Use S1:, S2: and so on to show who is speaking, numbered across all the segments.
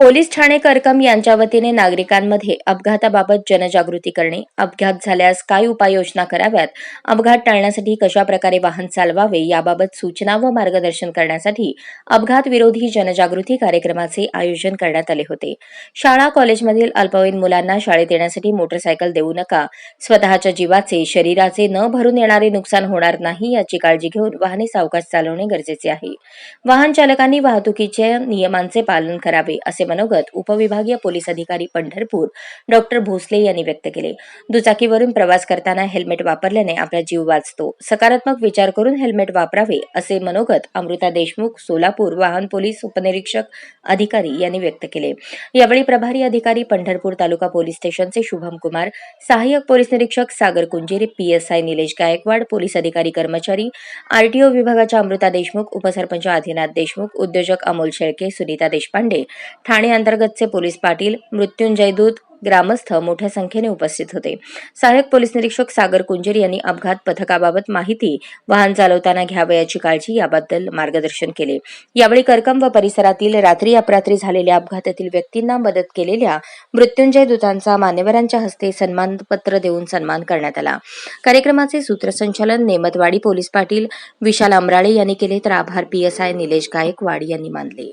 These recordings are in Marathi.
S1: पोलीस ठाणे करकम यांच्या वतीने नागरिकांमध्ये अपघाताबाबत जनजागृती करणे अपघात झाल्यास काय उपाययोजना कराव्यात अपघात टाळण्यासाठी कशा प्रकारे वाहन चालवावे याबाबत सूचना व मार्गदर्शन करण्यासाठी अपघात विरोधी जनजागृती कार्यक्रमाचे आयोजन करण्यात आले होते. शाळा कॉलेजमधील अल्पवयीन मुलांना शाळेत येण्यासाठी मोटरसायकल देऊ नका. स्वतःच्या जीवाचे शरीराचे न भरून येणारे नुकसान होणार नाही याची काळजी घेऊन वाहने सावकाश चालवणे गरजेचे आहे. वाहन चालकांनी वाहतुकीच्या नियमांचे पालन करावे असे मनोगत उपविभागीय पोलीस अधिकारी पंढरपूर डॉक्टर भोसले यांनी व्यक्त केले. दुचाकीवरून प्रवास करताना हेल्मेट वापरल्याने आपला जीव वाचतो. सकारात्मक विचार करून हेल्मेट वापरावे असे मनोगत अमृता देशमुख सोलापूर वाहन पोलीस उपनिरीक्षक अधिकारी यांनी व्यक्त केले. यावेळी प्रभारी अधिकारी पंढरपूर तालुका पोलीस स्टेशनचे शुभम कुमार सहाय्यक पोलीस निरीक्षक सागर कुंजेरी पीएसआय निलेश गायकवाड पोलीस अधिकारी कर्मचारी आरटीओ विभागाच्या अमृता देशमुख उपसरपंच आदिनाथ देशमुख उद्योजक अमोल शेळके सुनीता देशपांडे ठाणे अंतर्गतचे पोलीस पाटील मृत्युंजय दूत ग्रामस्थ मोठ्या संख्येने उपस्थित होते. सहाय्यक पोलीस निरीक्षक सागर कुंजेर यांनी अपघात पथकाबाबत माहिती वाहन चालवताना घ्यावयाची काळजी याबद्दल मार्गदर्शन केले. यावेळी करकम व परिसरातील रात्री अपरात्री झालेल्या अपघातातील व्यक्तींना मदत केलेल्या मृत्युंजय दूतांचा मान्यवरांच्या हस्ते सन्मानपत्र देऊन सन्मान करण्यात आला. कार्यक्रमाचे सूत्रसंचालन नेमतवाडी पोलीस पाटील विशाल अमराळे यांनी केले तर आभार पीएसआय निलेश गायकवाड यांनी मानले.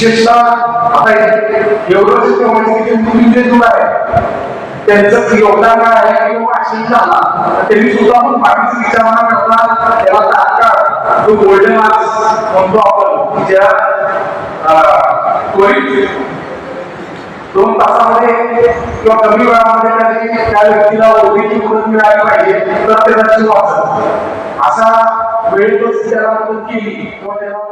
S2: विशेषतः आता एवढंच की तुम्ही जे दूर आहे त्यांचं योगदान काय आहे किंवा ऍक्शन झाला. त्यांनी सुद्धा पण बाकीचं विचारणा करता त्याला तात्काळ जो गोल्डन मार्क्स म्हणतो आपण ज्या त्वरित दोन तासामध्ये किंवा कमी वेळामध्ये त्याची त्या व्यक्तीला ओळखीची मदत मिळाली पाहिजे तर त्याचा जीव वाचत असा वेळ तो त्याला मदत केली किंवा त्याला